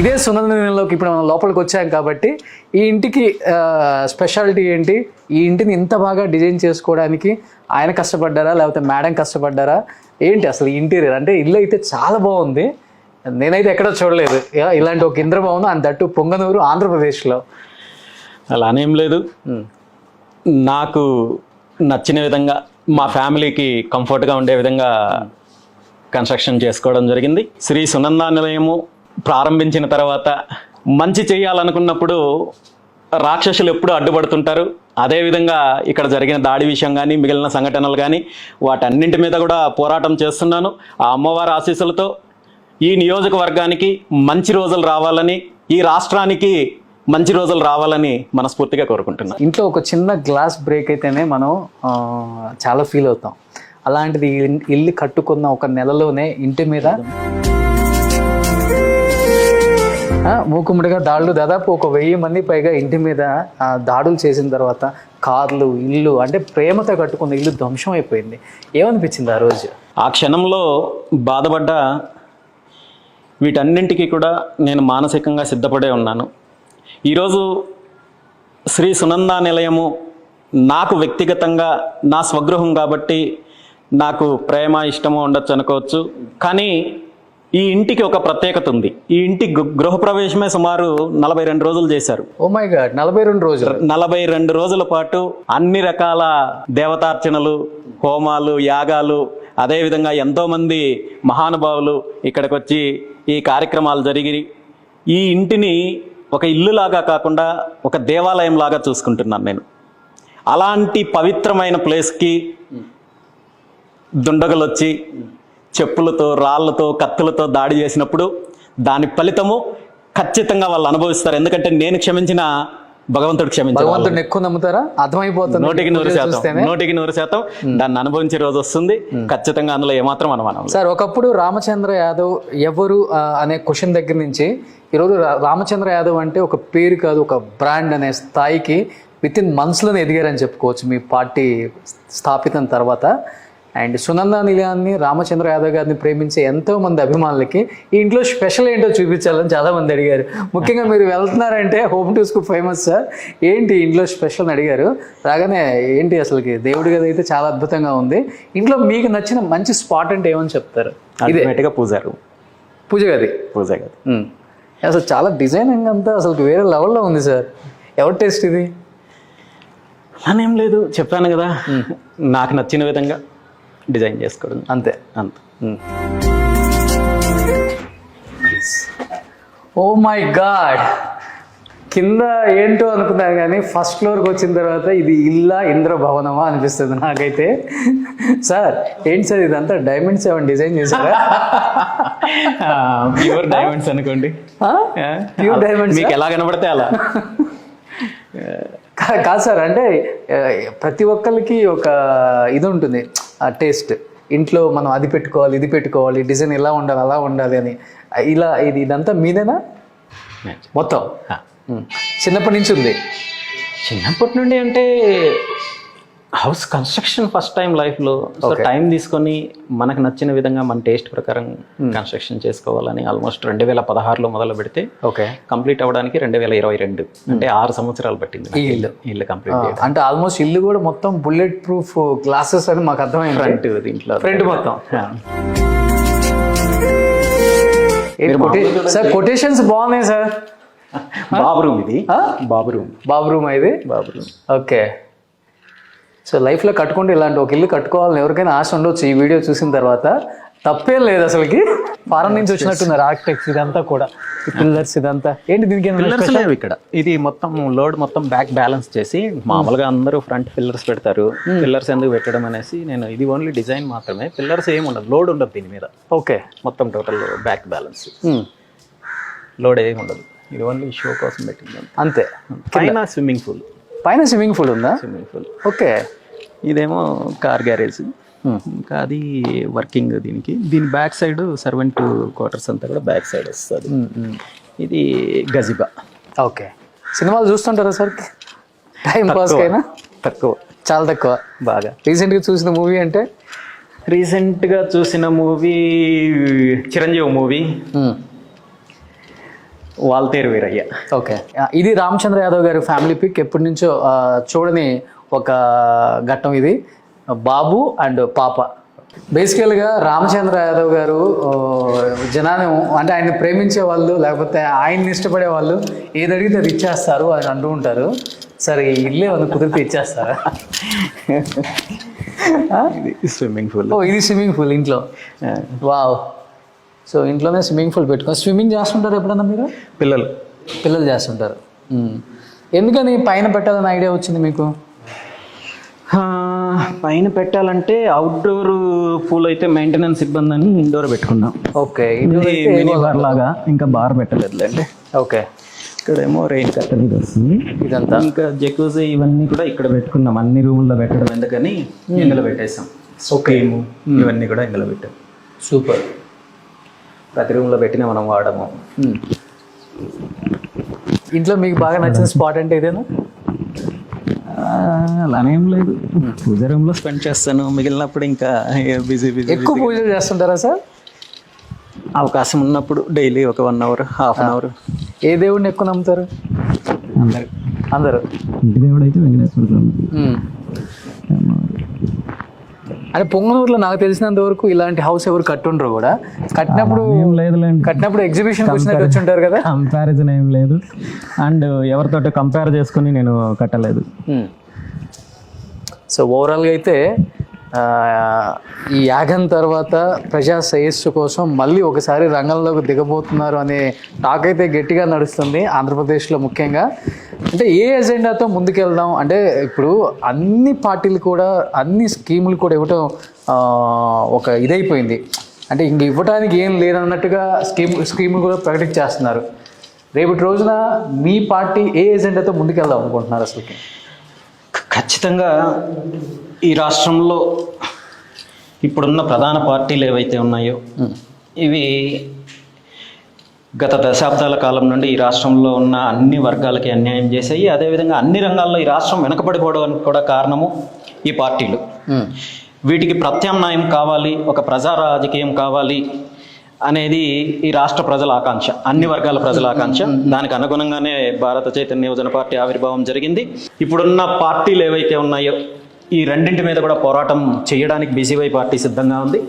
ఇదే సునందనంలోకి ఇప్పుడు మనం లోపలికి వచ్చాం కాబట్టి ఈ ఇంటికి స్పెషాలిటీ ఏంటి? ఈ ఇంటిని ఇంత బాగా డిజైన్ చేసుకోవడానికి ఆయన కష్టపడ్డారా? లేకపోతే మేడం కష్టపడ్డారా? ఏంటి అసలు ఇంటీరియర్ అంటే ఇల్లు అయితే చాలా బాగుంది. నేనైతే ఎక్కడో చూడలేదు. ఇలాంటి ఒక ఇంద్రభవనం అండ్ దట్టు పొంగనూరు ఆంధ్రప్రదేశ్లో. అలానేం లేదు. నాకు నచ్చిన విధంగా మా ఫ్యామిలీకి కంఫర్ట్గా ఉండే విధంగా కన్స్ట్రక్షన్ చేసుకోవడం జరిగింది. శ్రీ సునందా నిలయము ప్రారంభించిన తర్వాత మంచి చేయాలనుకున్నప్పుడు రాక్షసులు ఎప్పుడు అడ్డుపడుతుంటారు. అదేవిధంగా ఇక్కడ జరిగిన దాడి విషయం కానీ మిగిలిన సంఘటనలు కానీ వాటన్నింటి మీద కూడా పోరాటం చేస్తున్నాను. ఆ అమ్మవారి ఆశీస్సులతో ఈ నియోజకవర్గానికి మంచి రోజులు రావాలని ఈ రాష్ట్రానికి మంచి రోజులు రావాలని మనస్ఫూర్తిగా కోరుకుంటున్నాను ఇంట్లో ఒక చిన్న గ్లాస్ బ్రేక్ అయితేనే మనం చాలా ఫీల్ అవుతాం. అలాంటిది ఇల్లు కట్టుకున్న ఒక నెలలోనే ఇంటి మీద మూకుమ్మడిగా దాడులు దాదాపు ఒక వెయ్యి మంది పైగా ఇంటి మీద దాడులు చేసిన తర్వాత కార్లు ఇల్లు అంటే ప్రేమతో కట్టుకున్న ఇల్లు ధ్వంసం అయిపోయింది. ఏమనిపించింది ఆ రోజు? ఆ క్షణంలో బాధపడ్డ వీటన్నింటికి కూడా నేను మానసికంగా సిద్ధపడే ఉన్నాను. ఈరోజు శ్రీ సునందా నిలయము నాకు వ్యక్తిగతంగా నా స్వగృహం కాబట్టి నాకు ప్రేమ ఇష్టము ఉండొచ్చు అనుకోవచ్చు. కానీ ఈ ఇంటికి ఒక ప్రత్యేకత ఉంది. ఈ ఇంటి గృహప్రవేశమే సుమారు నలభై రెండు రోజులు చేశారు. ఓ మై గాడ్ నలభై రెండు రోజులు. నలభై రెండు రోజుల పాటు అన్ని రకాల దేవతార్చనలు హోమాలు యాగాలు అదేవిధంగా ఎంతోమంది మహానుభావులు ఇక్కడికి వచ్చి ఈ కార్యక్రమాలు జరిగి ఈ ఇంటిని ఒక ఇల్లులాగా కాకుండా ఒక దేవాలయం లాగా చూసుకుంటున్నాను నేను. అలాంటి పవిత్రమైన ప్లేస్కి దుండగులు వచ్చి చెప్పులతో రాళ్ళతో కత్తులతో దాడి చేసినప్పుడు దాని ఫలితము ఖచ్చితంగా వాళ్ళు అనుభవిస్తారు. ఎందుకంటే నేను క్షమించిన భగవంతుడు క్షమించారు భగవంతుడిని ఎక్కువ నమ్ముతారా? అర్థమైపోతుంది. నూటికి నూరు శాతం. నూటికి నూరు శాతం దాన్ని అనుభవించే రోజు వస్తుంది. ఖచ్చితంగా అందులో ఏమాత్రం అనుమానం. సార్ ఒకప్పుడు రామచంద్ర యాదవ్ ఎవరు అనే క్వశ్చన్ దగ్గర నుంచి ఈరోజు రామచంద్ర యాదవ్ అంటే ఒక పేరు కాదు ఒక బ్రాండ్ అనే స్థాయికి విత్ ఇన్ మంత్స్లోనే ఎదిగారని చెప్పుకోవచ్చు మీ పార్టీ స్థాపితం తర్వాత. అండ్ సునంద నిలయాన్ని రామచంద్ర యాదవ్ గారిని ప్రేమించే ఎంతో మంది అభిమానులకి ఈ ఇంట్లో స్పెషల్ ఏంటో చూపించాలని చాలా మంది అడిగారు. ముఖ్యంగా మీరు వెళ్తున్నారంటే home to school famous sir ఏంటి ఇంట్లో స్పెషల్ అని అడిగారు. రాగానే ఏంటి అసలుకి దేవుడి గది అయితే చాలా అద్భుతంగా ఉంది. ఇంట్లో మీకు నచ్చిన మంచి స్పాట్ అంటే ఏమని చెప్తారు? గా పూజారు పూజ గది. పూజ ఉమ్. అసలు చాలా డిజైనింగ్ అంతా అసలు వేరే లెవెల్లో ఉంది సార్ ఎవరి టేస్ట్ ఇది? అలానేం లేదు. చెప్పాను కదా. నాకు నచ్చిన విధంగా. డిజైన్ చేసుకోవడం. అంతే. అంత. ఓ మై గాడ్ కింద ఏంటో అనుకున్నాను కానీ ఫస్ట్ ఫ్లోర్కి వచ్చిన తర్వాత ఇది ఇల్లా ఇంద్రభవనమా అనిపిస్తుంది నాకైతే. సార్ ఏంటి సార్ ఇదంతా? డైమండ్ సెవెన్ డిజైన్ చేశారా? ప్యూర్ డైమండ్స్ అనుకోండి. ప్యూర్ డైమండ్స్ మీకు ఎలా కనబడితే అలా. కా- కాదు సార్ అంటే ప్రతి ఒక్కరికి ఒక ఇది ఉంటుంది. టేస్ట్. ఇంట్లో మనం అది పెట్టుకోవాలి ఇది పెట్టుకోవాలి డిజైన్ ఇలా ఉండాలి అలా ఉండాలి అని. ఇలా ఇది ఇదంతా మీదేనా? మొత్తం. చిన్నప్పటి నుంచి ఉంది. చిన్నప్పటి నుండి అంటే హౌస్ కన్స్ట్రక్షన్ ఫస్ట్ టైం లైఫ్లో సో టైం తీసుకొని మనకు నచ్చిన విధంగా మన టేస్ట్ ప్రకారం కన్స్ట్రక్షన్ చేసుకోవాలని ఆల్మోస్ట్ రెండు వేల పదహారులో మొదలు పెడితే ఓకే. కంప్లీట్ అవ్వడానికి రెండు వేల ఇరవై రెండు అంటే ఆరు సంవత్సరాలు పట్టింది ఇల్లు. ఇల్లు కంప్లీట్ అంటే ఆల్మోస్ట్ ఇల్లు కూడా మొత్తం బుల్లెట్ ప్రూఫ్ గ్లాసెస్ అని మాకు అర్థమైంది. ఫ్రంట్ దీంట్లో. ఫ్రంట్ మొత్తం. సార్ కొటేషన్స్ బాగున్నాయి సార్. బాబు రూమ్ ఇది? బాబు రూమ్. బాబు రూమ్ ఇది? బాబు రూమ్. ఓకే. సో లైఫ్లో కట్టుకుంటే ఇలాంటి ఒక ఇల్లు కట్టుకోవాలని ఎవరికైనా ఆశ ఉండొచ్చు ఈ వీడియో చూసిన తర్వాత. తప్పేం లేదు అసలుకి. ఫారెన్ నుంచి వచ్చినట్టున్నారు ఆర్కిటెక్ట్స్ ఇదంతా కూడా. పిల్లర్స్ ఇదంతా. ఏంటి దీనికి పిల్లర్స్ లేవు ఇక్కడ. ఇది మొత్తం లోడ్ మొత్తం బ్యాక్ బ్యాలెన్స్ చేసి మామూలుగా అందరూ ఫ్రంట్ పిల్లర్స్ పెడతారు. పిల్లర్స్ ఎందుకు పెట్టడం అనేసి నేను ఇది ఓన్లీ డిజైన్ మాత్రమే. పిల్లర్స్ ఏమి ఉండదు. లోడ్ ఉండదు దీని మీద. ఓకే మొత్తం టోటల్ బ్యాక్ బ్యాలెన్స్ లోడ్ ఏమి ఉండదు. ఇది ఓన్లీ షో కోసం పెట్టింది. అంతే. పైన స్విమ్మింగ్ పూల్ పైన స్విమ్మింగ్ పూల్ ఉందా? Swimming pool okay. ఇదేమో కార్ గ్యారేజ్. ఇంకా అది వర్కింగ్ దీనికి. దీని బ్యాక్ సైడ్ సర్వెంట్ క్వార్టర్స్ అంతా కూడా బ్యాక్ సైడ్ వస్తుంది. ఇది గజిబా. ఓకే. సినిమాలు చూస్తుంటారా సార్? టైం పాస్ అయినా తక్కువ. చాలా తక్కువ. బాగా. రీసెంట్గా చూసిన మూవీ అంటే? రీసెంట్గా చూసిన movie Chiranjeevi movie Waltair Veerayya. Okay. ఇది రామచంద్ర యాదవ్ గారి ఫ్యామిలీ పిక్. ఎప్పటి నుంచో చూడని ఒక ఘట్టం ఇది. బాబు అండ్ పాప. బేసికల్గా రామచంద్ర యాదవ్ గారు జనాన్ని అంటే ఆయన ప్రేమించే వాళ్ళు లేకపోతే ఆయన్ని ఇష్టపడే వాళ్ళు ఏది అడిగితే అది ఇచ్చేస్తారు అని అంటూ ఉంటారు. సరే ఈ ఇల్లే వాళ్ళు కుదిరితే ఇచ్చేస్తారా? స్విమ్మింగ్ పూల్ ఓ ఇది స్విమ్మింగ్ పూల్ ఇంట్లో. వావ్. సో ఇంట్లోనే స్విమ్మింగ్ పూల్ పెట్టుకొని స్విమ్మింగ్ చేస్తుంటారు ఎప్పుడన్నా మీరు? పిల్లలు. పిల్లలు చేస్తుంటారు. ఎందుకని పైన పెట్టాలని ఐడియా వచ్చింది మీకు? పైన పెట్టాలంటే అవుట్డోర్ పూల్ అయితే మెయింటెనెన్స్ ఇబ్బంది అని ఇండోర్ పెట్టుకున్నాం. ఓకే మినీ బార్ లాగా ఇంకా బార్ పెట్టలేదులేండి. ఓకే. ఇక్కడేమో రెయిన్ కట్టెల్ వస్తుంది ఇదంతా? ఇంకా జకూజీ ఇవన్నీ కూడా ఇక్కడ పెట్టుకున్నాం. అన్ని రూముల్లో పెట్టడం ఎందుకని ఇందులో పెట్టేసాం. స్కీము ఇవన్నీ కూడా ఇందులో పెట్టాం. సూపర్. ప్రతి రూమ్లో పెట్టిన మనం వాడము. ఇంట్లో మీకు బాగా నచ్చిన స్పాట్ అంటే ఇదేనా అలానేం లేదు. పూజ రూమ్లో స్పెండ్ చేస్తాను. మిగిలినప్పుడు ఇంకా బిజీ బిజీ ఎక్కువ పూజలు చేస్తుంటారా సార్? అవకాశం ఉన్నప్పుడు డైలీ ఒక one hour half an hour ఏ దేవుడిని ఎక్కువ నమ్ముతారు? అందరు. అందరూ. దేవుడు అయితే వెంకటేశ్వర స్వామి. అంటే పొంగనూరులో నాకు తెలిసినంత వరకు ఇలాంటి హౌస్ ఎవరు కట్టుండ్రు కూడా. కట్టినప్పుడు ఏం లేదులేండి. కట్టినప్పుడు ఎగ్జిబిషన్ వచ్చినట్టు వచ్చి ఉంటారు కదా. కంపారిజన్ ఏం లేదు. అండ్ ఎవరితోటి కంపేర్ చేసుకుని నేను కట్టలేదు. సో ఓవరాల్గా అయితే ఈ యాగం తర్వాత ప్రజా శ్రేయస్సు కోసం మళ్ళీ ఒకసారి రంగంలోకి దిగబోతున్నారు అనే టాక్ అయితే గట్టిగా నడుస్తుంది ఆంధ్రప్రదేశ్లో ముఖ్యంగా. అంటే ఏ ఎజెండాతో ముందుకెళ్దాం? అంటే ఇప్పుడు అన్ని పార్టీలు కూడా అన్ని స్కీములు కూడా ఇవ్వటం ఒక ఇదైపోయింది. అంటే ఇంక ఇవ్వడానికి ఏం లేదన్నట్టుగా స్కీమ్ స్కీములు కూడా ప్రకటించేస్తున్నారు. రేపటి రోజున మీ పార్టీ ఏ ఎజెండాతో ముందుకెళ్దాం అనుకుంటున్నారు అసలుకి? ఖచ్చితంగా ఈ రాష్ట్రంలో ఇప్పుడున్న ప్రధాన పార్టీలు ఏవైతే ఉన్నాయో ఇవి గత దశాబ్దాల కాలం నుండి ఈ రాష్ట్రంలో ఉన్న అన్ని వర్గాలకి అన్యాయం చేసాయి అదేవిధంగా అన్ని రంగాల్లో ఈ రాష్ట్రం వెనకబడిపోవడానికి కూడా కారణము ఈ పార్టీలు. వీటికి ప్రత్యామ్నాయం కావాలి ఒక ప్రజా రాజకీయం కావాలి అనేది ఈ రాష్ట్ర ప్రజల ఆకాంక్ష అన్ని వర్గాల ప్రజల ఆకాంక్ష. దానికి అనుగుణంగానే భారత చైతన్య యువజన పార్టీ ఆవిర్భావం జరిగింది. ఇప్పుడున్న పార్టీలు ఏవైతే ఉన్నాయో ఈ రెండింటి మీద కూడా పోరాటం చేయడానికి బీసీవై పార్టీ సిద్ధంగా ఉంది.